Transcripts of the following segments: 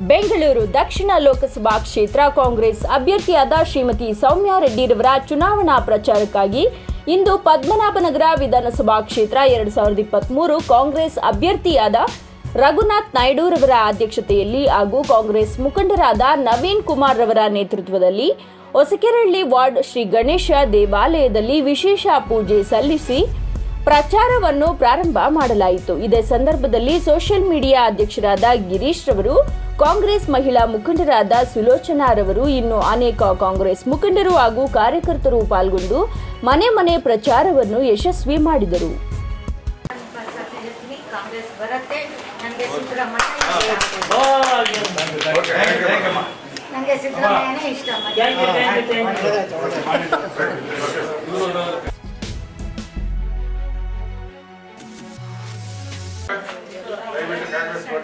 ಬೆಂಗಳೂರು ದಕ್ಷಿಣ ಲೋಕಸಭಾ ಕ್ಷೇತ್ರ ಕಾಂಗ್ರೆಸ್ ಅಭ್ಯರ್ಥಿಯಾದ ಶ್ರೀಮತಿ ಸೌಮ್ಯಾ ರೆಡ್ಡಿರವರ ಚುನಾವಣಾ ಪ್ರಚಾರಕ್ಕಾಗಿ ಇಂದು ಪದ್ಮನಾಭನಗರ ವಿಧಾನಸಭಾ ಕ್ಷೇತ್ರ ಎರಡು ಸಾವಿರದ ಇಪ್ಪತ್ಮೂರು ಕಾಂಗ್ರೆಸ್ ಅಭ್ಯರ್ಥಿಯಾದ ರಘುನಾಥ್ ನಾಯ್ಡುರವರ ಅಧ್ಯಕ್ಷತೆಯಲ್ಲಿ ಹಾಗೂ ಕಾಂಗ್ರೆಸ್ ಮುಖಂಡರಾದ ನವೀನ್ ಕುಮಾರ್ ರವರ ನೇತೃತ್ವದಲ್ಲಿ ಹೊಸಕೆರಳ್ಳಿ ವಾರ್ಡ್ ಶ್ರೀ ಗಣೇಶ ದೇವಾಲಯದಲ್ಲಿ ವಿಶೇಷ ಪೂಜೆ ಸಲ್ಲಿಸಿ ಪ್ರಚಾರವನ್ನು ಪ್ರಾರಂಭ ಮಾಡಲಾಯಿತು. ಇದೇ ಸಂದರ್ಭದಲ್ಲಿ ಸೋಷಿಯಲ್ ಮೀಡಿಯಾ ಅಧ್ಯಕ್ಷರಾದ ಗಿರೀಶ್ ರವರು ಕಾಂಗ್ರೆಸ್ ಮಹಿಳಾ ಮುಖಂಡರಾದ ಸುಲೋಚನಾರವರು ಇನ್ನು ಅನೇಕ ಕಾಂಗ್ರೆಸ್ ಮುಖಂಡರು ಹಾಗೂ ಕಾರ್ಯಕರ್ತರು ಪಾಲ್ಗೊಂಡು ಮನೆ ಮನೆ ಪ್ರಚಾರವನ್ನು ಯಶಸ್ವಿ ಮಾಡಿದರು. ನನಗೆ ಸಿದ್ದರಾಮಯ್ಯನೇ ಇಷ್ಟ.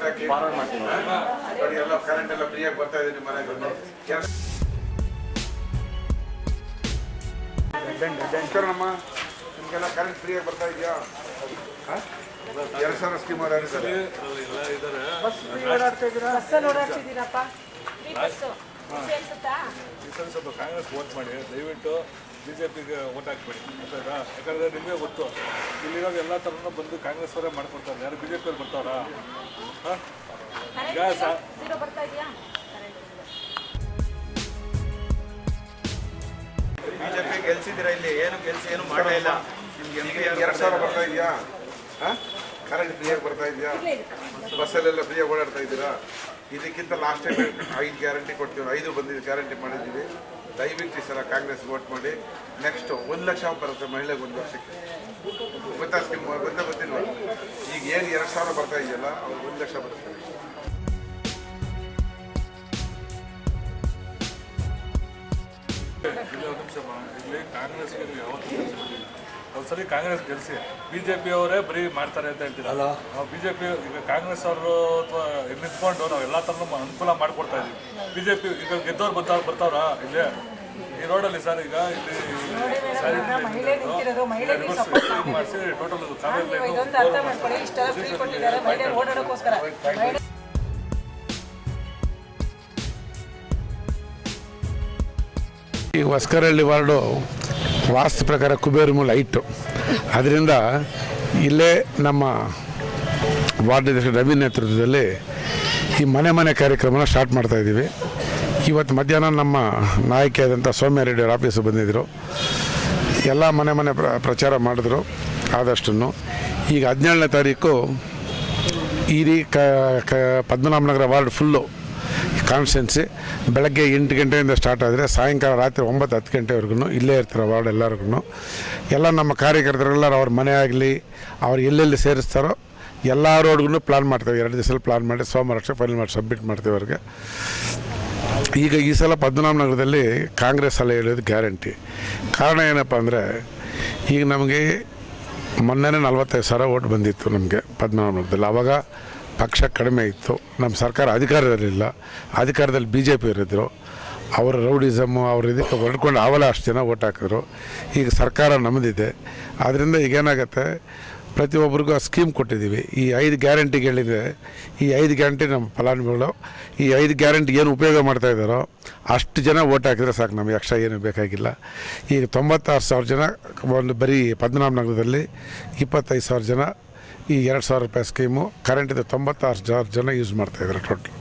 ನೋಡಿ ಎಲ್ಲ ಕರೆಂಟ್ ಎಲ್ಲ ಫ್ರೀಯಾಗಿ ಬರ್ತಾ ಇದೆ ನಿಮ್ಮ ಮನೆಗೆ ನಮಸ್ಕಾರಮ್ಮ ನಿಮಗೆಲ್ಲ ಕರೆಂಟ್ ಫ್ರೀಯಾಗಿ ಬರ್ತಾ ಇದೆಯಾ? ಎರಡು ಸಾವಿರ ಸ್ಕೀಮ್ ಈ ಸಲ ಸ್ವಲ್ಪ ಕಾಂಗ್ರೆಸ್ ವೋಟ್ ಮಾಡಿ. ದಯವಿಟ್ಟು ಬಿ ಜೆ ಪಿಗೆ ವೋಟ್ ಹಾಕ್ಬೇಡಿ. ಗೊತ್ತಾಯ್ತಾ ಯಾಕಂದರೆ ನಿಮಗೆ ಗೊತ್ತು ಇಲ್ಲಿರೋ ಎಲ್ಲ ಥರನೂ ಬಂದು ಕಾಂಗ್ರೆಸ್ ಅವರೇ ಮಾಡ್ಕೊಡ್ತಾರೆ. ಯಾರು ಬಿ ಜೆ ಪಿಯವ್ರು ಬರ್ತಾವ್ರಾ ಹಾಂ ಗ್ಯಾಸ ಬಿ ಜೆ ಬಿಜೆಪಿ ಗೆಲ್ಸಿದ್ದೀರಾ ಇಲ್ಲಿ? ಏನು ಗೆಲ್ಸಿ ಏನು ಮಾಡೇ ಇಲ್ಲ? ನಿಮ್ಗೆ ಎಂ ಪಿ ಎರಡು ಸಾವಿರ ಬರ್ತಾ ಇದೆಯಾ? ಕರೆಂಟ್ ಫ್ರೀಯಾಗಿ ಬರ್ತಾ ಇದೆಯಾ? ಬಸ್ಸಲ್ಲೆಲ್ಲ ಫ್ರೀಯಾಗಿ ಓಡಾಡ್ತಾ ಇದ್ದೀರಾ? ಇದಕ್ಕಿಂತ ಲಾಸ್ಟ್ ಟೈಮ್ ಐದು ಗ್ಯಾರಂಟಿ ಕೊಡ್ತೀವಿ. ಐದು ಬಂದಿದ್ದು ಗ್ಯಾರಂಟಿ ಮಾಡಿದ್ದೀವಿ. ದಯವಿಟ್ಟು ಈ ಸಲ ಕಾಂಗ್ರೆಸ್ ವೋಟ್ ಮಾಡಿ. ನೆಕ್ಸ್ಟ್ ಒಂದು ಲಕ್ಷ ಬರುತ್ತೆ ಮಹಿಳೆಗೆ ಒಂದು ವರ್ಷಕ್ಕೆ. ಗೊತ್ತಾ ಸ್ಕೀಮ್ ಗೊತ್ತಾ ಗೊತ್ತಿಲ್ವ? ಈಗ ಏನು ಎರಡು ಸಾವಿರ ಬರ್ತಾ ಇದೆಯಲ್ಲ, ಅವ್ರಿಗೆ ಒಂದು ಲಕ್ಷ ಬರುತ್ತೆ. ಕಾಂಗ್ರೆಸ್ಗೆ ಯಾವತ್ತೂ ಬಂದಿಲ್ಲ ಕಾಂಗ್ರೆಸ್ ಗೆಲ್ಸಿ ಬಿಜೆಪಿ ಅವರೇ ಬರೀ ಮಾಡ್ತಾರೆ ಅಂತ ಹೇಳ್ತೀವಿ ನಾವು ಬಿಜೆಪಿ ಜೆ ಪಿ ಈಗ ಕಾಂಗ್ರೆಸ್ ಅವರು ಅಥವಾ ನಿಂತ್ಕೊಂಡು ನಾವು ಎಲ್ಲ ಥರನೂ ಅನುಕೂಲ ಮಾಡ್ಕೊಡ್ತಾ ಇದೀವಿ. ಬಿಜೆಪಿ ಜೆ ಪಿ ಈಗ ಗೆದ್ದವ್ರು ಬರ್ತಾ ಬರ್ತಾವ್ರ ಇಲ್ಲೇ? ಈ ರೋಡಲ್ಲಿ ಸರ್ ಈಗ ಇಲ್ಲಿ ಮಾಡಿಸಿ ಟೋಟಲ್ ಕಾವೇರಿ ಈ ಹೊಸಕರಹಳ್ಳಿ ವಾರ್ಡು ವಾಸ್ತು ಪ್ರಕಾರ ಕುಬೇರು ಮೂಲ ಅದರಿಂದ ಇಲ್ಲೇ ನಮ್ಮ ವಾರ್ಡ್ ಅಧ್ಯಕ್ಷ ರವಿ ನೇತೃತ್ವದಲ್ಲಿ ಈ ಮನೆ ಮನೆ ಕಾರ್ಯಕ್ರಮನ ಸ್ಟಾರ್ಟ್ ಮಾಡ್ತಾ ಇದ್ದೀವಿ. ಇವತ್ತು ಮಧ್ಯಾಹ್ನ ನಮ್ಮ ನಾಯಕಿಯಾದಂಥ ಸೌಮ್ಯ ರೆಡ್ಡಿ ಅವ್ರ ಆಫೀಸಿಗೆ ಬಂದಿದ್ದರು ಎಲ್ಲ ಮನೆ ಮನೆ ಪ್ರ, ಪ್ರಚಾರ ಮಾಡಿದ್ರು ಆದಷ್ಟು ಈಗ ಹದಿನೇಳನೇ ತಾರೀಕು ಈ ರೀ ಕ ಪದ್ಮನಾಭನಗರ ವಾರ್ಡ್ ಫುಲ್ಲು ಕಾನ್ಸ್ಟೆನ್ಸಿ. ಬೆಳಗ್ಗೆ ಎಂಟು ಗಂಟೆಯಿಂದ ಸ್ಟಾರ್ಟ್ ಆದರೆ ಸಾಯಂಕಾಲ ರಾತ್ರಿ ಒಂಬತ್ತು ಹತ್ತು ಗಂಟೆವರೆಗೂ ಇಲ್ಲೇ ಇರ್ತಾರೆ ವಾರ್ಡ್ ಎಲ್ಲರಿಗೂ ಎಲ್ಲ ನಮ್ಮ ಕಾರ್ಯಕರ್ತರೆಲ್ಲರೂ ಅವ್ರ ಮನೆ ಆಗಲಿ, ಅವ್ರು ಎಲ್ಲೆಲ್ಲಿ ಸೇರಿಸ್ತಾರೋ ಎಲ್ಲ ರೋಡ್ಗೂ ಪ್ಲಾನ್ ಮಾಡ್ತೇವೆ. ಎರಡು ದಿವಸ ಪ್ಲಾನ್ ಮಾಡಿ, ಸೋಮವಾರ ಅಷ್ಟೇ ಫೈನಲ್ ಮಾಡಿ ಸಬ್ಮಿಟ್ ಮಾಡ್ತೇವೆ ಅವ್ರಿಗೆ. ಈಗ ಈ ಸಲ ಪದ್ಮನಾಭನಗರದಲ್ಲಿ ಕಾಂಗ್ರೆಸ್ ಅಲ್ಲ ಹೇಳೋದು ಗ್ಯಾರಂಟಿ. ಕಾರಣ ಏನಪ್ಪ ಅಂದರೆ, ಈಗ ನಮಗೆ ಮೊನ್ನೆನೇ ನಲ್ವತ್ತೈದು ಸಾವಿರ ಓಟ್ ಬಂದಿತ್ತು ನಮಗೆ ಪದ್ಮನಾಭನಗರದಲ್ಲಿ ಆವಾಗ ಪಕ್ಷ ಕಡಿಮೆ ಇತ್ತು. ನಮ್ಮ ಸರ್ಕಾರ ಅಧಿಕಾರದಲ್ಲಿಲ್ಲ. ಅಧಿಕಾರದಲ್ಲಿ ಬಿ ಜೆ ಪಿ ಇರಿದ್ರು. ಅವರ ರೌಡಿಸಮ್ಮು ಅವ್ರ ಇದಕ್ಕೆ ಹೊಡ್ಕೊಂಡು ಆವಲ ಅಷ್ಟು ಜನ ಓಟ್ ಹಾಕಿದ್ರು. ಈಗ ಸರ್ಕಾರ ನಮ್ಮದಿದೆ ಆದ್ದರಿಂದ ಈಗೇನಾಗತ್ತೆ ಪ್ರತಿಯೊಬ್ಬರಿಗೂ ಆ ಸ್ಕೀಮ್ ಕೊಟ್ಟಿದ್ದೀವಿ. ಈ ಐದು ಗ್ಯಾರಂಟಿಗಳಿದೆ. ಈ ಐದು ಗ್ಯಾರಂಟಿ ನಮ್ಮ ಫಲಾನುಭವಿಗಳು, ಈ ಐದು ಗ್ಯಾರಂಟಿ ಏನು ಉಪಯೋಗ ಮಾಡ್ತಾ ಇದ್ದಾರೋ, ಅಷ್ಟು ಜನ ಓಟ್ ಹಾಕಿದ್ರೆ ಸಾಕು ನಮಗೆ. ಎಕ್ಸ್ಟ್ರಾ ಏನು ಬೇಕಾಗಿಲ್ಲ. ಈಗ ತೊಂಬತ್ತಾರು ಸಾವಿರ ಜನ, ಒಂದು ಬರೀ ಪದ್ಮನಾಭನಗರದಲ್ಲಿ ಇಪ್ಪತ್ತೈದು ಸಾವಿರ ಜನ ಈ ಎರಡು ಸಾವಿರ ರೂಪಾಯಿ ಸ್ಕೀಮು ಕರೆಂಟಿಂದ ತೊಂಬತ್ತಾರು ಸಾವಿರ ಜನ ಯೂಸ್ ಮಾಡ್ತಾಯಿದ್ದಾರೆ ಟೋಟಲ್.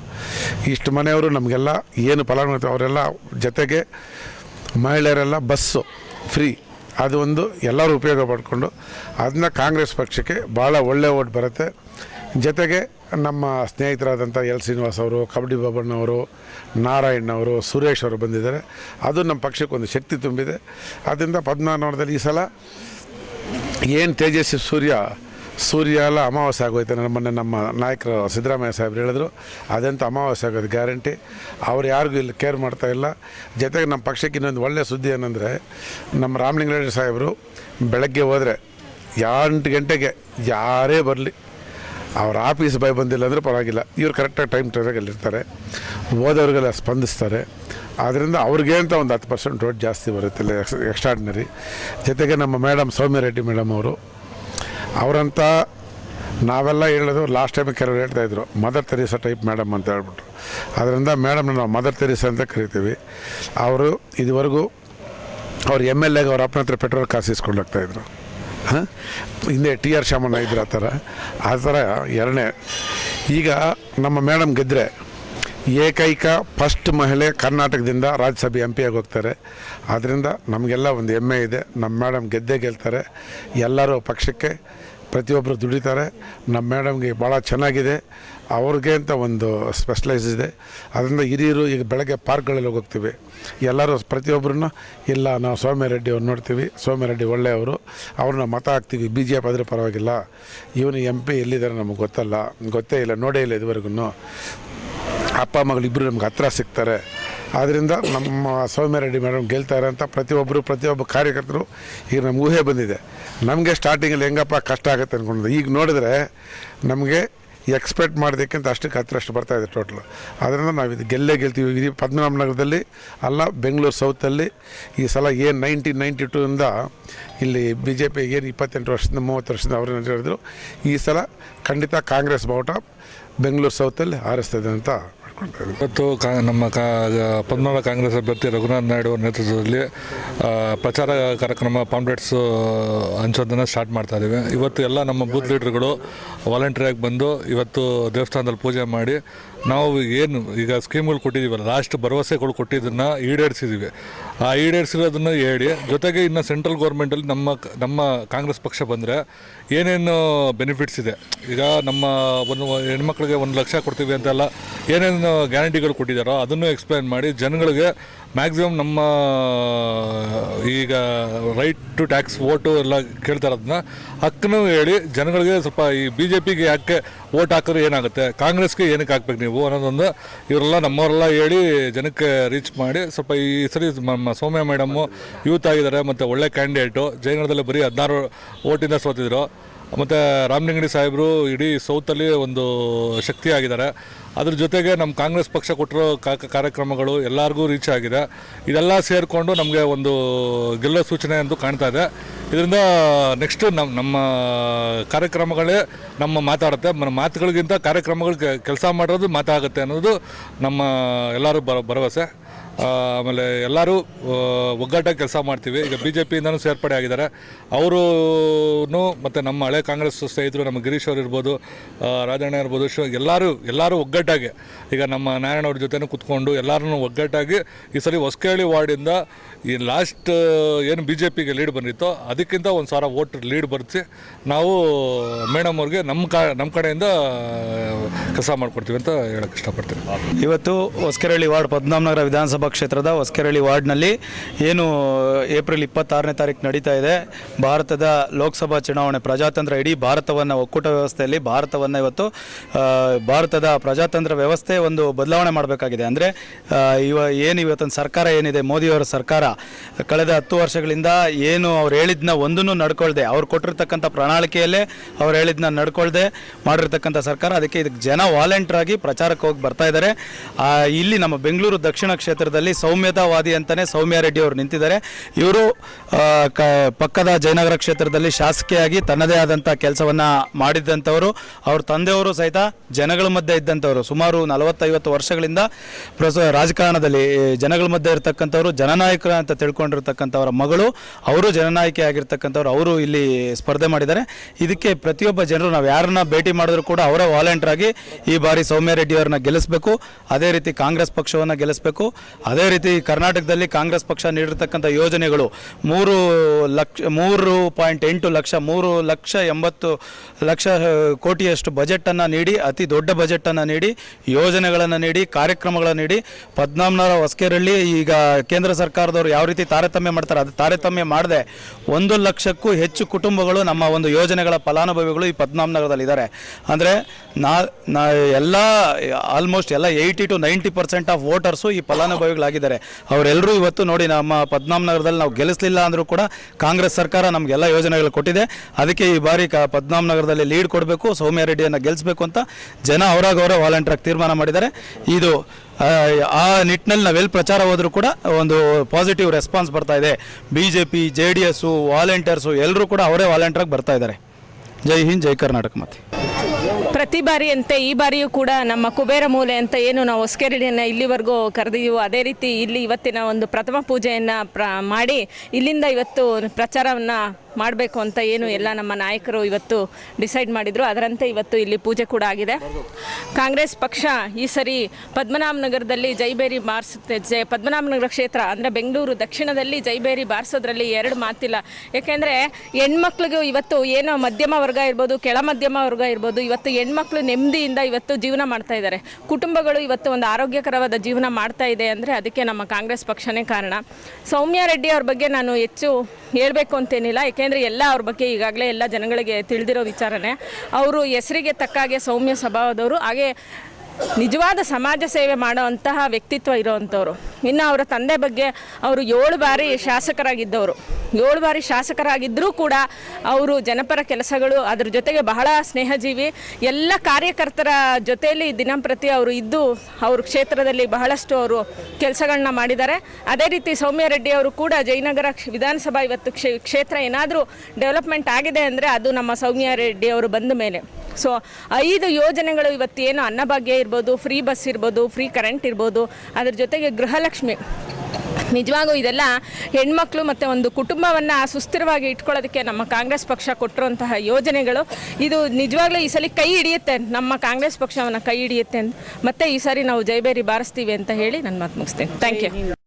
ಇಷ್ಟು ಮನೆಯವರು ನಮಗೆಲ್ಲ ಏನು ಫಲಾನುಭವಿ ಅವರೆಲ್ಲ ಜೊತೆಗೆ ಮಹಿಳೆಯರೆಲ್ಲ ಬಸ್ಸು ಫ್ರೀ. ಅದು ಒಂದು ಎಲ್ಲರೂ ಉಪಯೋಗ ಪಡ್ಕೊಂಡು ಅದನ್ನ ಕಾಂಗ್ರೆಸ್ ಪಕ್ಷಕ್ಕೆ ಭಾಳ ಒಳ್ಳೆ ಓಟ್ ಬರುತ್ತೆ. ಜೊತೆಗೆ ನಮ್ಮ ಸ್ನೇಹಿತರಾದಂಥ ಎಲ್ ಶ್ರೀನಿವಾಸ್ ಅವರು, ಕಬಡ್ಡಿ ನಾರಾಯಣ್ ಅವರು, ಸುರೇಶ್ ಅವರು ಬಂದಿದ್ದಾರೆ. ಅದು ನಮ್ಮ ಪಕ್ಷಕ್ಕೆ ಒಂದು ಶಕ್ತಿ ತುಂಬಿದೆ. ಅದರಿಂದ ಪದ್ಮನಾಭನಗರದಲ್ಲಿ ಈ ಸಲ ಏನು ತೇಜಸ್ವಿ ಸೂರ್ಯ ಸೂರ್ಯ ಎಲ್ಲ ಅಮಾವಾಸ್ಯ ಆಗೋಯ್ತು. ನನ್ನ ನಮ್ಮ ನಾಯಕರು ಸಿದ್ದರಾಮಯ್ಯ ಸಾಹೇಬ್ರು ಹೇಳಿದ್ರು, ಅದಂತೂ ಅಮಾವಾಸ್ಯ ಆಗೋದು ಗ್ಯಾರಂಟಿ? ಅವ್ರು ಯಾರಿಗೂ ಇಲ್ಲಿ ಕೇರ್ ಮಾಡ್ತಾ ಇಲ್ಲ. ಜೊತೆಗೆ ನಮ್ಮ ಪಕ್ಷಕ್ಕೆ ಇನ್ನೊಂದು ಒಳ್ಳೆಯ ಸುದ್ದಿ ಏನಂದರೆ, ನಮ್ಮ ರಾಮಲಿಂಗರೆಡ್ಡಿ ಸಾಹೇಬರು ಬೆಳಗ್ಗೆ ಹೋದರೆ ಎಂಟು ಗಂಟೆಗೆ ಯಾರೇ ಬರಲಿ, ಅವ್ರ ಆಫೀಸ್ ಬಾಯ್ ಬಂದಿಲ್ಲ ಅಂದರೆ ಪರವಾಗಿಲ್ಲ. ಇವ್ರು ಕರೆಕ್ಟಾಗಿ ಟೈಮ್ ಇರ್ತಾರೆ ಹೋದವ್ರಿಗೆಲ್ಲ ಸ್ಪಂದಿಸ್ತಾರೆ. ಆದ್ದರಿಂದ ಅವ್ರಿಗೆ ಅಂತ ಒಂದು ಹತ್ತು ಪರ್ಸೆಂಟ್ ವೋಟ್ ಜಾಸ್ತಿ ಬರುತ್ತೆ ಎಕ್ಸ್ಟ್ರಾಡಿನರಿ ಎಕ್ಸ್ ಎಕ್ಸ್ಟ್ರಾಡ್ನರಿ ಜೊತೆಗೆ ನಮ್ಮ ಮೇಡಮ್ ಸೌಮ್ಯ ರೆಡ್ಡಿ ಮೇಡಮ್ ಅವರು ಅವರಂಥ ನಾವೆಲ್ಲ ಹೇಳೋದು ಲಾಸ್ಟ್ ಟೈಮ್ ಕೆಲವರು ಹೇಳ್ತಾ ಇದ್ರು ಮದರ್ ತೆರೀಸಾ ಟೈಪ್ ಮೇಡಮ್ ಅಂತ ಹೇಳ್ಬಿಟ್ರು. ಅದರಿಂದ ಮೇಡಮ್ನ ನಾವು ಮದರ್ ತೆರೀಸಾ ಅಂತ ಕರಿತೀವಿ. ಅವರು ಇದುವರೆಗೂ ಅವ್ರು ಎಂ ಎಲ್ ಎಗೆ ಅವ್ರ ಅಪ್ಪನ ಹತ್ರ ಪೆಟ್ರೋಲ್ ಕಾಸು ಇಸ್ಕೊಂಡು ಹೋಗ್ತಾಯಿದ್ರು ಹಾಂ? ಹಿಂದೆ ಟಿ ಆರ್ ಶಾಮಣ್ಣ ಇದ್ರು ಆ ಥರ. ಆ ಥರ ಎರಡನೇ. ಈಗ ನಮ್ಮ ಮೇಡಮ್ ಗೆದ್ದರೆ ಏಕೈಕ ಫಸ್ಟ್ ಮಹಿಳೆ ಕರ್ನಾಟಕದಿಂದ ರಾಜ್ಯಸಭೆ ಎಂ ಪಿ ಆಗಿ ಹೋಗ್ತಾರೆ. ಆದ್ದರಿಂದ ನಮಗೆಲ್ಲ ಒಂದು ಹೆಮ್ಮೆ ಇದೆ. ನಮ್ಮ ಮೇಡಮ್ ಗೆದ್ದೇ ಗೆಲ್ತಾರೆ. ಎಲ್ಲರೂ ಪಕ್ಷಕ್ಕೆ ಪ್ರತಿಯೊಬ್ಬರು ದುಡಿತಾರೆ. ನಮ್ಮ ಮೇಡಮ್ಗೆ ಭಾಳ ಚೆನ್ನಾಗಿದೆ. ಅವ್ರಿಗೆ ಅಂತ ಒಂದು ಸ್ಪೆಷಲೈಸ್ ಇದೆ. ಅದರಿಂದ ಹಿರಿಯರು ಈಗ ಬೆಳಗ್ಗೆ ಪಾರ್ಕ್ಗಳಲ್ಲಿ ಹೋಗ್ತೀವಿ. ಎಲ್ಲರೂ ಪ್ರತಿಯೊಬ್ಬರನ್ನ ಇಲ್ಲ ನಾವು ಸೌಮ್ಯರೆಡ್ಡಿ ಅವ್ರು ನೋಡ್ತೀವಿ. ಸೌಮ್ಯರೆಡ್ಡಿ ಒಳ್ಳೆಯವರು. ಅವ್ರನ್ನ ಮತ ಹಾಕ್ತೀವಿ. ಬಿ ಜೆ ಪಿ ಆದರೆ ಪರವಾಗಿಲ್ಲ. ಇವನು ಎಂ ಪಿ ಎಲ್ಲಿದ್ದಾರೆ ನಮಗೆ ಗೊತ್ತಲ್ಲ. ಗೊತ್ತೇ ಇಲ್ಲ. ನೋಡೇ ಇಲ್ಲ ಇದುವರೆಗೂ ಅಪ್ಪ ಮಗಳಿಬ್ಬರು ನಮ್ಗೆ ಹತ್ರ ಸಿಗ್ತಾರೆ. ಆದ್ದರಿಂದ ನಮ್ಮ ಸೌಮ್ಯ ರೆಡ್ಡಿ ಮೇಡಮ್ ಗೆಲ್ತಾರೆ ಅಂತ ಪ್ರತಿಯೊಬ್ಬರು ಪ್ರತಿಯೊಬ್ಬ ಕಾರ್ಯಕರ್ತರು ಈಗ ನಮ್ಮ ಊಹೆ ಬಂದಿದೆ. ನಮಗೆ ಸ್ಟಾರ್ಟಿಂಗಲ್ಲಿ ಹೆಂಗಪ್ಪ ಕಷ್ಟ ಆಗುತ್ತೆ ಅಂದ್ಕೊಂಡಿದ್ದೆ ಈಗ ನೋಡಿದ್ರೆ ನಮಗೆ ಎಕ್ಸ್ಪೆಕ್ಟ್ ಮಾಡೋದಕ್ಕಿಂತ ಅಷ್ಟಕ್ಕೆ ಹತ್ತಿರಷ್ಟು ಬರ್ತಾ ಇದೆ ಟೋಟಲ್ ಅದರಿಂದ ನಾವು ಇದು ಗೆಲ್ಲೇ ಗೆಲ್ತೀವಿ. ಇದು ಪದ್ಮನಾಭನಗರದಲ್ಲಿ ಅಲ್ಲ, ಬೆಂಗಳೂರು ಸೌತಲ್ಲಿ ಈ ಸಲ ಏನು ನೈನ್ಟೀನ್ ನೈಂಟಿ ಟೂ ಇಲ್ಲಿ ಬಿ ಜೆ ಪಿ ಏನು ಇಪ್ಪತ್ತೆಂಟು ವರ್ಷದಿಂದ, ಮೂವತ್ತು ವರ್ಷದಿಂದ ಅವರು ಹೇಳಿದ್ರು ಈ ಸಲ ಖಂಡಿತ ಕಾಂಗ್ರೆಸ್ ಬಾವುಟ ಬೆಂಗಳೂರು ಸೌತಲ್ಲಿ ಹಾರಿಸ್ತದೆ ಅಂತ ಮಾಡ್ಕೊಳ್ತಾ ಇದ್ದೀನಿ ಇವತ್ತು ಕಾ, ನಮ್ಮ ಕಾ ಪದ್ಮನಾಭ ಕಾಂಗ್ರೆಸ್ ಅಭ್ಯರ್ಥಿ ರಘುನಾಥ್ ನಾಯ್ಡು ಅವರ ನೇತೃತ್ವದಲ್ಲಿ ಪ್ರಚಾರ ಕಾರ್ಯಕ್ರಮ ಪಾಂಪ್ಲೆಟ್ಸ್ ಹಂಚೋದನ್ನು ಸ್ಟಾರ್ಟ್ ಮಾಡ್ತಾ ಇದ್ದೀವಿ. ಇವತ್ತು ಎಲ್ಲ ನಮ್ಮ ಬೂತ್ ಲೀಡರ್ಗಳು ವಾಲಂಟಿಯರಾಗಿ ಬಂದು ಇವತ್ತು ದೇವಸ್ಥಾನದಲ್ಲಿ ಪೂಜೆ ಮಾಡಿ ನಾವು ಏನು, ಈಗ ಸ್ಕೀಮ್ಗಳು ಕೊಟ್ಟಿದ್ದೀವಲ್ಲ ಲಾಸ್ಟ್ ಭರವಸೆಗಳು ಕೊಟ್ಟಿದ್ದನ್ನು ಈಡೇರಿಸಿದ್ದೀವಿ ಆ ಈಡೇರಿಸಿರೋದನ್ನು ಹೇಳಿ, ಜೊತೆಗೆ ಇನ್ನು ಸೆಂಟ್ರಲ್ ಗೌರ್ಮೆಂಟಲ್ಲಿ ನಮ್ಮ ನಮ್ಮ ಕಾಂಗ್ರೆಸ್ ಪಕ್ಷ ಬಂದರೆ ಏನೇನು ಬೆನಿಫಿಟ್ಸ್ ಇದೆ. ಈಗ ನಮ್ಮ ಒಂದು ಹೆಣ್ಮಕ್ಳಿಗೆ ಒಂದು ಲಕ್ಷ ಕೊಡ್ತೀವಿ ಅಂತೆಲ್ಲ ಏನೇನು ಗ್ಯಾರಂಟಿಗಳು ಕೊಟ್ಟಿದ್ದಾರೋ ಅದನ್ನು ಎಕ್ಸ್ಪ್ಲೈನ್ ಮಾಡಿ ಜನಗಳಿಗೆ ಮ್ಯಾಕ್ಸಿಮಮ್ ನಮ್ಮ, ಈಗ ರೈಟ್ ಟು ಟ್ಯಾಕ್ಸ್ ಓಟು ಎಲ್ಲ ಕೇಳ್ತಾ ಇರೋದನ್ನ ಹಕ್ಕನ್ನು ಹೇಳಿ ಜನಗಳಿಗೆ ಸ್ವಲ್ಪ ಈ ಬಿ ಜೆ ಪಿಗೆ ಯಾಕೆ ವೋಟ್ ಹಾಕಿದ್ರೆ ಏನಾಗುತ್ತೆ? ಕಾಂಗ್ರೆಸ್ಗೆ ಏನಕ್ಕೆ ಹಾಕ್ಬೇಕು ನೀವು ಅನ್ನೋದೊಂದು ಇವರೆಲ್ಲ ನಮ್ಮವರೆಲ್ಲ ಹೇಳಿ ಜನಕ್ಕೆ ರೀಚ್ ಮಾಡಿ ಸ್ವಲ್ಪ ಈ ಸರಿ ನಮ್ಮ ಸೌಮ್ಯ ಮೇಡಮ್ಮು ಯೂತ್ ಆಗಿದ್ದಾರೆ ಮತ್ತು ಒಳ್ಳೆ ಕ್ಯಾಂಡಿಡೇಟು ಜಯನಗರದಲ್ಲಿ ಬರೀ ಹದಿನಾರು ಓಟಿಂದ ಸೋತಿದ್ರು. ಮತ್ತು ರಾಮಲಿಂಗಡಿ ಸಾಹೇಬರು ಇಡೀ ಸೌತಲ್ಲಿ ಒಂದು ಶಕ್ತಿ ಆಗಿದ್ದಾರೆ ಅದ್ರ ಜೊತೆಗೆ ನಮ್ಮ ಕಾಂಗ್ರೆಸ್ ಪಕ್ಷ ಕೊಟ್ಟಿರೋ ಕಾರ್ಯಕ್ರಮಗಳು ಎಲ್ಲರಿಗೂ ರೀಚ್ ಆಗಿದೆ. ಇದೆಲ್ಲ ಸೇರಿಕೊಂಡು ನಮಗೆ ಒಂದು ಗೆಲ್ಲೋ ಸೂಚನೆ ಎಂದು ಕಾಣ್ತಾ ಇದೆ. ಇದರಿಂದ ನೆಕ್ಸ್ಟ್ ನಮ್ಮ ನಮ್ಮ ಕಾರ್ಯಕ್ರಮಗಳೇ ನಮ್ಮ ಮಾತಾಡುತ್ತೆ. ನಮ್ಮ ಮಾತುಗಳಿಗಿಂತ ಕಾರ್ಯಕ್ರಮಗಳು ಕೆಲಸ ಮಾಡೋದು ಮಾತಾಗುತ್ತೆ ಅನ್ನೋದು ನಮ್ಮ ಎಲ್ಲರೂ ಭರವಸೆ. ಆಮೇಲೆ ಎಲ್ಲರೂ ಒಗ್ಗಟ್ಟಾಗಿ ಕೆಲಸ ಮಾಡ್ತೀವಿ. ಈಗ ಬಿ ಜೆ ಪಿಯಿಂದನೂ ಸೇರ್ಪಡೆ ಆಗಿದ್ದಾರೆ. ಅವರು ಮತ್ತು ನಮ್ಮ ಹಳೆ ಕಾಂಗ್ರೆಸ್ ಸ್ನೇಹಿತರು, ನಮ್ಮ ಗಿರೀಶ್ ಅವರು ಇರ್ಬೋದು ರಾಜಣ್ಣ ಇರ್ಬೋದು ಶಿವ ಎಲ್ಲರೂ ಎಲ್ಲರೂ ಒಗ್ಗಟ್ಟಾಗಿ. ಈಗ ನಮ್ಮ ನಾರಾಯಣ ಅವ್ರ ಜೊತೆನೂ ಕುತ್ಕೊಂಡು ಎಲ್ಲರನ್ನೂ ಒಗ್ಗಟ್ಟಾಗಿ ಈ ಸರಿ ಹೊಸಕೇಳಿ ವಾರ್ಡಿಂದ ಈ ಲಾಸ್ಟ್ ಏನು ಬಿ ಜೆ ಪಿಗೆ ಲೀಡ್ ಬಂದಿತ್ತೋ ಅದಕ್ಕಿಂತ ಒಂದು ಸಾವಿರ ವೋಟ್ ಲೀಡ್ ಬರೆಸಿ ನಾವು, ಮೇಡಮ್ ಅವ್ರಿಗೆ ನಮ್ಮ ಕ ನಮ್ಮ ಕಡೆಯಿಂದ ಕೆಲಸ ಮಾಡ್ಕೊಡ್ತೀವಿ ಅಂತ ಹೇಳಕ್ಕೆ ಇಷ್ಟಪಡ್ತೀನಿ. ಇವತ್ತು ಹೊಸಕೆರಳ್ಳಿ ವಾರ್ಡ್ ಪದ್ಮನಾಭನಗರ ವಿಧಾನಸಭಾ ಕ್ಷೇತ್ರದ ಹೊಸಕೆರಳ್ಳಿ ವಾರ್ಡ್ನಲ್ಲಿ ಏನು ಏಪ್ರಿಲ್ ಇಪ್ಪತ್ತಾರನೇ ತಾರೀಕು ನಡೀತಾ ಇದೆ. ಭಾರತದ ಲೋಕಸಭಾ ಚುನಾವಣೆ ಪ್ರಜಾತಂತ್ರ, ಇಡೀ ಭಾರತವನ್ನು, ಒಕ್ಕೂಟ ವ್ಯವಸ್ಥೆಯಲ್ಲಿ ಭಾರತವನ್ನು ಇವತ್ತು ಭಾರತದ ಪ್ರಜಾತಂತ್ರ ವ್ಯವಸ್ಥೆ ಒಂದು ಬದಲಾವಣೆ ಮಾಡಬೇಕಾಗಿದೆ. ಅಂದರೆ ಇವ, ಏನು ಇವತ್ತೊಂದು ಸರ್ಕಾರ ಏನಿದೆ, ಮೋದಿಯವರ ಸರ್ಕಾರ ಕಳೆದ ಹತ್ತು ವರ್ಷಗಳಿಂದ ಏನು ಅವ್ರು ಹೇಳಿದ್ನ ಒಂದನ್ನು ನಡ್ಕೊಳ್ದೆ. ಅವ್ರು ಕೊಟ್ಟಿರ್ತಕ್ಕಂಥ ಪ್ರಣಾಳಿಕೆಯಲ್ಲೇ ಅವ್ರು ಹೇಳಿದ್ನ ನಡ್ಕೊಳ್ದೆ ಮಾಡಿರ್ತಕ್ಕಂಥ ಸರ್ಕಾರ. ಅದಕ್ಕೆ ಇದಕ್ಕೆ ಜನ ವಾಲಂಟ್ರಾಗಿ ಪ್ರಚಾರಕ್ಕೆ ಹೋಗಿ ಬರ್ತಾ ಇದ್ದಾರೆ. ಇಲ್ಲಿ ನಮ್ಮ ಬೆಂಗಳೂರು ದಕ್ಷಿಣ ಕ್ಷೇತ್ರದಲ್ಲಿ ಸೌಮ್ಯತಾವಾದಿ ಅಂತಲೇ ಸೌಮ್ಯ ರೆಡ್ಡಿ ಅವರು ನಿಂತಿದ್ದಾರೆ. ಇವರು ಪಕ್ಕದ ಜಯನಗರ ಕ್ಷೇತ್ರದಲ್ಲಿ ಶಾಸಕಿಯಾಗಿ ತನ್ನದೇ ಆದಂಥ ಕೆಲಸವನ್ನ ಮಾಡಿದ್ದಂಥವರು. ಅವ್ರ ತಂದೆಯವರು ಸಹಿತ ಜನಗಳ ಮಧ್ಯೆ ಇದ್ದಂಥವರು. ಸುಮಾರು ನಲವತ್ತೈವತ್ತು ವರ್ಷಗಳಿಂದ ಪ್ರಸ, ರಾಜಕಾರಣದಲ್ಲಿ ಜನಗಳ ಮಧ್ಯೆ ಇರತಕ್ಕಂಥವ್ರು, ಜನನಾಯಕರು ಅಂತ ತಿಳ್ಕೊಂಡಿರ್ತಕ್ಕಂಥವ್ರ ಮಗಳು, ಅವರು ಜನನಾಯಕಿ ಆಗಿರ್ತಕ್ಕಂಥವ್ರು, ಅವರು ಇಲ್ಲಿ ಸ್ಪರ್ಧೆ ಮಾಡಿದ್ದಾರೆ. ಇದಕ್ಕೆ ಪ್ರತಿಯೊಬ್ಬ ಜನರು, ನಾವು ಯಾರನ್ನ ಭೇಟಿ ಮಾಡಿದ್ರು ಕೂಡ ಅವರೇ ವಾಲಂಟಿಯರ್ ಆಗಿ ಈ ಬಾರಿ ಸೌಮ್ಯ ರೆಡ್ಡಿ ಅವರನ್ನ ಗೆಲ್ಲಿಸಬೇಕು. ಅದೇ ರೀತಿ ಕಾಂಗ್ರೆಸ್ ಪಕ್ಷವನ್ನು ಗೆಲ್ಲಿಸಬೇಕು. ಅದೇ ರೀತಿ ಕರ್ನಾಟಕದಲ್ಲಿ ಕಾಂಗ್ರೆಸ್ ಪಕ್ಷ ನೀಡಿರ್ತಕ್ಕಂಥ ಯೋಜನೆಗಳು, ಮೂರು ಲಕ್ಷ, ಮೂರು ಪಾಯಿಂಟ್ ಎಂಟು ಲಕ್ಷ, ಮೂರು ಲಕ್ಷ ಎಂಬತ್ತು ಲಕ್ಷ ಕೋಟಿಯಷ್ಟು ಬಜೆಟನ್ನು ನೀಡಿ, ಅತಿ ದೊಡ್ಡ ಬಜೆಟನ್ನು ನೀಡಿ, ಯೋಜನೆಗಳನ್ನು ನೀಡಿ, ಕಾರ್ಯಕ್ರಮಗಳನ್ನು ನೀಡಿ, ಪದ್ಮನಾಭ ಹೊಸ್ಕೆರಳ್ಳಿ ಈಗ ಕೇಂದ್ರ ಸರ್ಕಾರದವರು ಯಾವ ರೀತಿ ತಾರತಮ್ಯ ಮಾಡ್ತಾರೆ, ಅದು ತಾರತಮ್ಯ ಮಾಡದೆ ಒಂದು ಲಕ್ಷಕ್ಕೂ ಹೆಚ್ಚು ಕುಟುಂಬಗಳು ನಮ್ಮ ಒಂದು ಯೋಜನೆಗಳ ಫಲಾನುಭವಿಗಳು ಈ ಪದ್ಮನಾಭನಗರದಲ್ಲಿ ಇದ್ದಾರೆ. ಅಂದರೆ ನಾ ನಾ, ಎಲ್ಲ ಆಲ್ಮೋಸ್ಟ್ ಎಲ್ಲ eighty to ninety percent of voters ಈ ಫಲಾನುಭವಿಗಳಾಗಿದ್ದಾರೆ. ಅವರೆಲ್ಲರೂ ಇವತ್ತು ನೋಡಿ ನಮ್ಮ ಪದ್ಮನಾಭನಗರದಲ್ಲಿ ನಾವು ಗೆಲ್ಲಿಸಲಿಲ್ಲ ಅಂದರೂ ಕೂಡ ಕಾಂಗ್ರೆಸ್ ಸರ್ಕಾರ ನಮಗೆಲ್ಲ ಯೋಜನೆಗಳು ಕೊಟ್ಟಿದೆ. ಅದಕ್ಕೆ ಈ ಬಾರಿ ಕ, ಪದ್ಮನಾಭನಗರದಲ್ಲಿ ಲೀಡ್ ಕೊಡಬೇಕು, ಸೌಮ್ಯ ರೆಡ್ಡಿಯನ್ನು ಗೆಲ್ಲಿಸಬೇಕು ಅಂತ ಜನ ಅವರಾಗವರ ಅವರೇ ವಾಲಂಟಿಯರ್ ತೀರ್ಮಾನ ಮಾಡಿದ್ದಾರೆ. ಇದು ಆ, ನಿಟ್ಟಿನಲ್ಲಿ ನಾವೆಲ್ಲಿ ಪ್ರಚಾರ ಹೋದರೂ ಕೂಡ ಒಂದು ಪಾಸಿಟಿವ್ ರೆಸ್ಪಾನ್ಸ್ ಬರ್ತಾ ಇದೆ. B J P J D S volunteers ಎಲ್ಲರೂ ಕೂಡ ಅವರೇ ವಾಲಂಟಿಯರಾಗಿ ಬರ್ತಾ ಇದ್ದಾರೆ. ಜೈ ಹಿಂದ್ ಜೈ ಕರ್ನಾಟಕ ಮತ್ತೆ. ಪ್ರತಿ ಬಾರಿಯಂತೆ ಈ ಬಾರಿಯೂ ಕೂಡ ನಮ್ಮ ಕುಬೇರ ಮೂಲೆ ಅಂತ ಏನು ನಾವು ಹೊಸಕೆರಳಿಯನ್ನು ಇಲ್ಲಿವರೆಗೂ ಕರೆದಿದ್ದೀವೋ ಅದೇ ರೀತಿ ಇಲ್ಲಿ ಇವತ್ತಿನ ಒಂದು ಪ್ರಥಮ ಪೂಜೆಯನ್ನು ಪ್ರ ಮಾಡಿ ಇಲ್ಲಿಂದ ಇವತ್ತು ಪ್ರಚಾರವನ್ನು ಮಾಡಬೇಕು ಅಂತ ಏನು ಎಲ್ಲ ನಮ್ಮ ನಾಯಕರು ಇವತ್ತು ಡಿಸೈಡ್ ಮಾಡಿದರು. ಅದರಂತೆ ಇವತ್ತು ಇಲ್ಲಿ ಪೂಜೆ ಕೂಡ ಆಗಿದೆ. ಕಾಂಗ್ರೆಸ್ ಪಕ್ಷ ಈ ಸರಿ ಪದ್ಮನಾಭನಗರದಲ್ಲಿ ಜೈಬೇರಿ ಬಾರಿಸುತ್ತೆ. ಜೈ ಪದ್ಮನಾಭನಗರ ಕ್ಷೇತ್ರ ಅಂದರೆ ಬೆಂಗಳೂರು ದಕ್ಷಿಣದಲ್ಲಿ ಜೈಬೇರಿ ಬಾರಿಸೋದ್ರಲ್ಲಿ ಎರಡು ಮಾತಿಲ್ಲ. ಯಾಕೆಂದರೆ ಹೆಣ್ಮಕ್ಳಿಗೂ ಇವತ್ತು ಏನು ಮಧ್ಯಮ ವರ್ಗ ಇರ್ಬೋದು, ಕೆಳ ಮಧ್ಯಮ ವರ್ಗ ಇರ್ಬೋದು, ಇವತ್ತು ಹೆಣ್ಮಕ್ಳು ನೆಮ್ಮದಿಯಿಂದ ಇವತ್ತು ಜೀವನ ಮಾಡ್ತಾ ಇದ್ದಾರೆ. ಕುಟುಂಬಗಳು ಇವತ್ತು ಒಂದು ಆರೋಗ್ಯಕರವಾದ ಜೀವನ ಮಾಡ್ತಾ ಇದೆ ಅಂದರೆ ಅದಕ್ಕೆ ನಮ್ಮ ಕಾಂಗ್ರೆಸ್ ಪಕ್ಷನೇ ಕಾರಣ. ಸೌಮ್ಯ ರೆಡ್ಡಿ ಅವ್ರ ಬಗ್ಗೆ ನಾನು ಹೆಚ್ಚು ಹೇಳಬೇಕು ಅಂತೇನಿಲ್ಲ. ಏಕೆಂದರೆ ಎಲ್ಲ ಅವ್ರ ಬಗ್ಗೆ ಈಗಾಗಲೇ ಎಲ್ಲ ಜನಗಳಿಗೆ ತಿಳಿದಿರೋ ವಿಚಾರನೇ. ಅವರು ಹೆಸರಿಗೆ ತಕ್ಕಾಗೆ ಸೌಮ್ಯ ಸ್ವಭಾವದವರು. ಹಾಗೆ ನಿಜವಾದ ಸಮಾಜ ಸೇವೆ ಮಾಡುವಂತಹ ವ್ಯಕ್ತಿತ್ವ ಇರೋವಂಥವ್ರು ಇನ್ನು ಅವರ ತಂದೆ ಬಗ್ಗೆ ಅವರು ಏಳು ಬಾರಿ ಶಾಸಕರಾಗಿದ್ದವರು. ಏಳು ಬಾರಿ ಶಾಸಕರಾಗಿದ್ದರೂ ಕೂಡ ಅವರು ಜನಪರ ಕೆಲಸಗಳು, ಅದ್ರ ಜೊತೆಗೆ ಬಹಳ ಸ್ನೇಹಜೀವಿ, ಎಲ್ಲ ಕಾರ್ಯಕರ್ತರ ಜೊತೆಯಲ್ಲಿ ದಿನಂಪ್ರತಿ ಅವರು ಇದ್ದು ಅವ್ರ ಕ್ಷೇತ್ರದಲ್ಲಿ ಬಹಳಷ್ಟು ಅವರು ಕೆಲಸಗಳನ್ನ ಮಾಡಿದ್ದಾರೆ. ಅದೇ ರೀತಿ ಸೌಮ್ಯ ರೆಡ್ಡಿ ಅವರು ಕೂಡ ಜಯನಗರ ವಿಧಾನಸಭಾ ಇವತ್ತು ಕ್ಷೇ, ಕ್ಷೇತ್ರ ಏನಾದರೂ ಡೆವಲಪ್ಮೆಂಟ್ ಆಗಿದೆ ಅಂದರೆ ಅದು ನಮ್ಮ ಸೌಮ್ಯ ರೆಡ್ಡಿ ಅವರು ಬಂದ ಮೇಲೆ. ಸೊ, ಐದು ಯೋಜನೆಗಳು ಇವತ್ತೇನು ಅನ್ನಭಾಗ್ಯ ಇರ್ಬೋದು. ಫ್ರೀ ಬಸ್ ಇರ್ಬೋದು ಫ್ರೀ ಕರೆಂಟ್ ಇರ್ಬೋದು, ಅದ್ರ ಜೊತೆಗೆ ಗೃಹಲಕ್ಷ್ಮಿ. ನಿಜವಾಗೂ ಇದೆಲ್ಲ ಹೆಣ್ಮಕ್ಳು ಮತ್ತು ಒಂದು ಕುಟುಂಬವನ್ನು ಸುಸ್ಥಿರವಾಗಿ ಇಟ್ಕೊಳ್ಳೋದಕ್ಕೆ ನಮ್ಮ ಕಾಂಗ್ರೆಸ್ ಪಕ್ಷ ಕೊಟ್ಟಿರುವಂತಹ ಯೋಜನೆಗಳು. ಇದು ನಿಜವಾಗ್ಲೂ ಈ ಸಲ ಕೈ ಹಿಡಿಯುತ್ತೆ. ನಮ್ಮ ಕಾಂಗ್ರೆಸ್ ಪಕ್ಷವನ್ನು ಕೈ ಹಿಡಿಯುತ್ತೆ ಮತ್ತೆ ಈ ಸಾರಿ ನಾವು ಜೈಬೇರಿ ಬಾರಿಸ್ತೀವಿ ಅಂತ ಹೇಳಿ ನನ್ನ ಮಾತು ಮುಗಿಸ್ತೇನೆ. Thank you